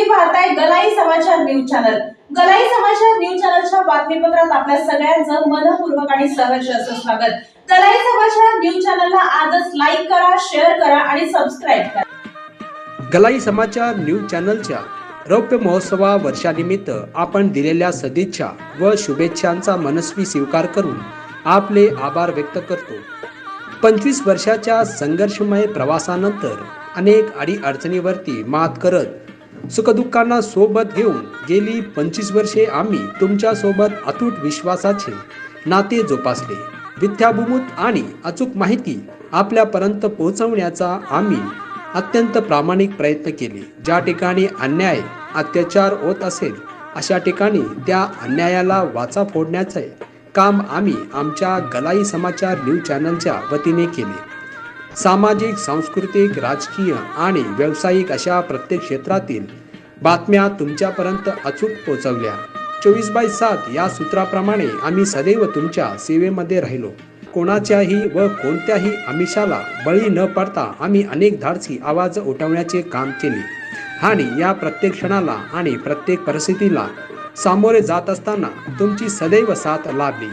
तुम्ही पाहताय गलाई समाचार न्यूज चॅनल. गलाई समाचार न्यूज चॅनलच्या बातमीपत्रात आपल्या सगळ्यांचं मनपूर्वक आणि सहर्ष असं स्वागत. गलाई समाचार न्यूज चॅनलला आजच लाईक करा शेअर करा आणि सबस्क्राईब करा. गलाई समाचार न्यूज चॅनलच्या रौप्य महोत्सवा वर्षानिमित्त आपण दिलेल्या सदिच्छा व शुभेच्छांचा मनस्वी स्वीकार करून आपले आभार व्यक्त करतो. पंचवीस वर्षाच्या संघर्षमय प्रवासानंतर अनेक अडी अडचणीवरती मात करत सुखदुःखांना सोबत घेऊन गेली पंचवीस वर्षे आम्ही तुमच्यासोबत अतूट विश्वासाचे नाते जोपासले. विद्याभूमूत आणि अचूक माहिती आपल्यापर्यंत पोहोचवण्याचा आम्ही अत्यंत प्रामाणिक प्रयत्न केले. ज्या ठिकाणी अन्याय अत्याचार होत असेल अशा ठिकाणी त्या अन्यायाला वाचा फोडण्याचे काम आम्ही आमच्या गलाई समाचार न्यूज चॅनलच्या वतीने केले. सामाजिक सांस्कृतिक राजकीय आणि व्यावसायिक अशा प्रत्येक क्षेत्रातील बातम्या तुमच्यापर्यंत अचूक पोहोचवल्या. चोवीस बाय सात या सूत्राप्रमाणे आम्ही सदैव तुमच्या सेवेमध्ये राहिलो. कोणाच्याही व कोणत्याही आमिषाला बळी न पडता आम्ही अनेक धाडसी आवाज उठवण्याचे काम केले. आणि या प्रत्येक क्षणाला आणि प्रत्येक परिस्थितीला सामोरे जात असताना तुमची सदैव साथ लाभली.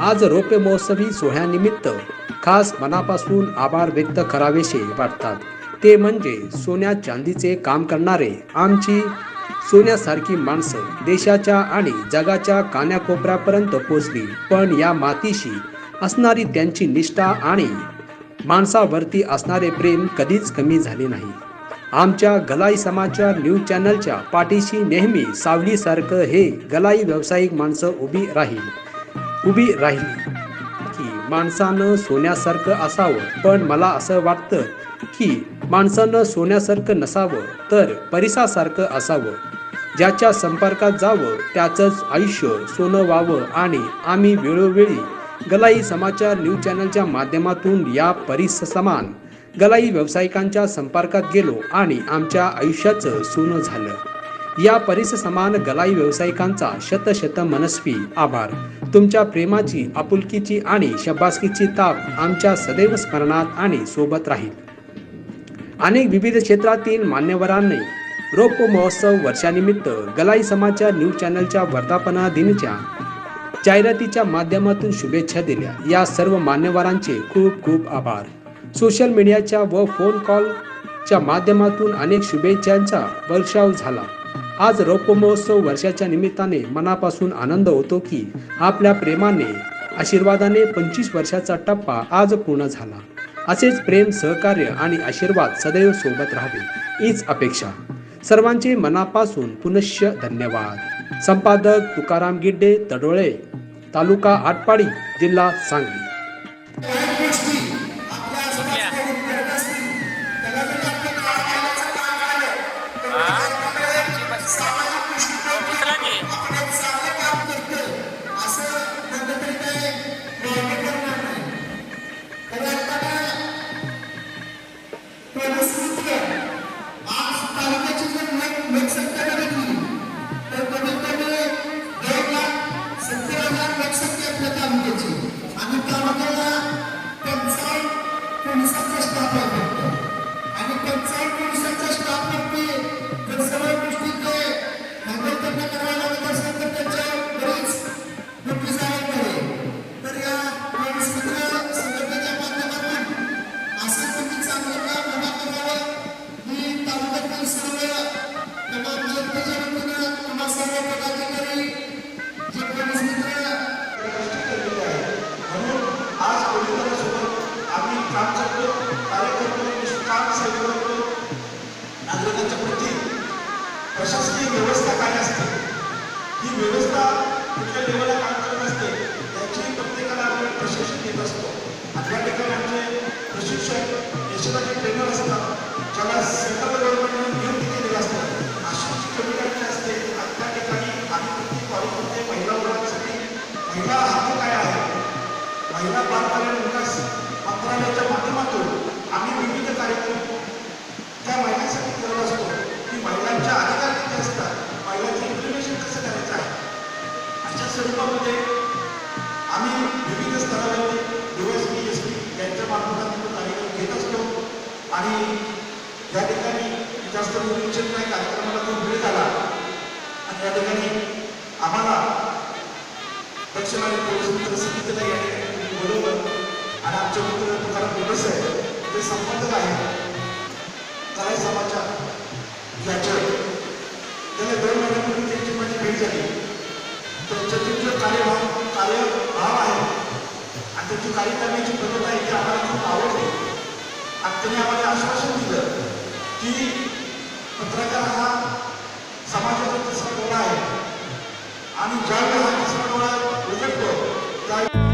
आज रोपे महोत्सवी सोहळ्यानिमित्त खास मनापासून आभार व्यक्त करावेसे वाटतात. ते म्हणजे सोन्या चांदीचे काम करणारे आमची सोन्यासारखी माणसं देशाच्या आणि जगाच्या कान्याकोपऱ्यापर्यंत पोचली. पण या मातीशी असणारी त्यांची निष्ठा आणि माणसावरती असणारे प्रेम कधीच कमी झाले नाही. आमच्या गलाई समाचार न्यूज चॅनलच्या पाठीशी नेहमी सावलीसारखं हे गलाई व्यावसायिक माणसं उभी राहील उभी राहिली. माणसानं सोन्यासारखं असावं. पण मला असं वाटतं की माणसानं सोन्यासारखं नसावं तर परिसासारखं असावं. ज्याच्या संपर्कात जावं त्याचंच आयुष्य सोनं व्हावं आणि आम्ही वेळोवेळी गलाई समाचार न्यूज चॅनलच्या माध्यमातून या परिसमान गलाई व्यावसायिकांच्या संपर्कात गेलो आणि आमच्या आयुष्याचं सोनं झालं. या परिसमान गलाई व्यावसायिकांचा शतशत मनस्वी आभार. तुमच्या प्रेमाची आपुलकीची आणि शब्बासकीची ताप आमच्या सदैव स्मरणात आणि सोबत राहील. अनेक विविध क्षेत्रातील मान्यवरांनी रोप महोत्सव वर्षानिमित्त गलाई समाचार न्यूज चॅनलच्या वर्धापना दिनच्या जाहिरातीच्या माध्यमातून शुभेच्छा दिल्या. या सर्व मान्यवरांचे खूप खूप आभार. सोशल मीडियाच्या व फोन कॉलच्या माध्यमातून अनेक शुभेच्छांचा वर्षाव झाला. आज रौप्य महोत्सव वर्षाच्या निमित्ताने मनापासून आनंद होतो की आपल्या प्रेमाने आशीर्वादाने पंचवीस वर्षाचा टप्पा आज पूर्ण झाला. असेच प्रेम सहकार्य आणि आशीर्वाद सदैव सोबत राहावे हीच अपेक्षा. सर्वांचे मनापासून पुनश्च धन्यवाद. संपादक तुकाराम गिड्डे तडोळे तालुका आटपाडी जिल्हा सांगली. आणि व्यवस्था काय असते? ही व्यवस्था कुठल्या लेवलला काम करत असते. याची प्रत्येकाला आपण प्रशिक्षण देत असतो. अथवा ठिकाणी आमचे प्रशिक्षक यशोदाचे आणि या ठिकाणी जास्त मुलींच्या नाही कार्यक्रमाला तो वेळ आला आणि या ठिकाणी आम्हाला दक्षिण आणि पोलीस मित्र समितीला या ठिकाणी बोलवलं आणि आमचे मित्र तुकाराम बोलस आहे. ते संबंधक आहे. काय समाचार याच्या. त्याला दोन महिन्यापूर्वी त्यांची माझी भेट झाली. त्यांच्या तिथलं कार्यभाव कार्यभाव आहे आणि त्यांची कार्य करण्याची पद्धत आहे ती आम्हाला खूप आवडते. आणि त्यांनी आम्हाला आश्वासन दिलं की पत्रकार हा समाजाचा तिसरा डोळा आहे. आणि ज्यावेळी हा तिसरा डोळा उघडतो त्यावेळी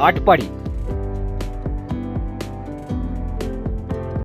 Atpadi.